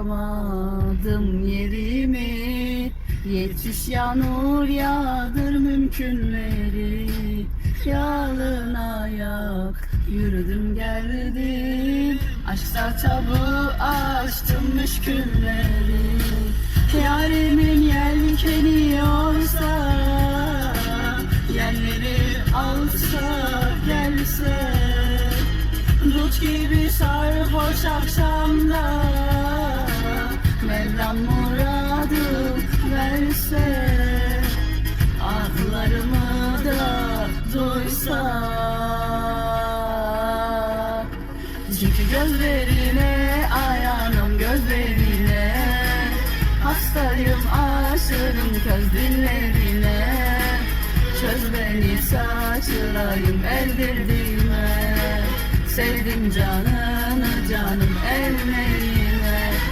bulamadım yerimi. Yetiş yağmur yağdır mümkünleri. Yalın ayak yürüdüm geldim. Aşksa tabu açtım müşkülleri. Yarimin yelkeni olsa Yerleri alsa gelse. Dut gibi sarhoş akşamda Mevlam muradı verse Ahlarımı da duysa Çünkü gözlerine ayağım gözlerine Hastayım aşığım köz dillerine. Çöz beni saçırayım eldirdiğime. Sevdim canını canım elmeyim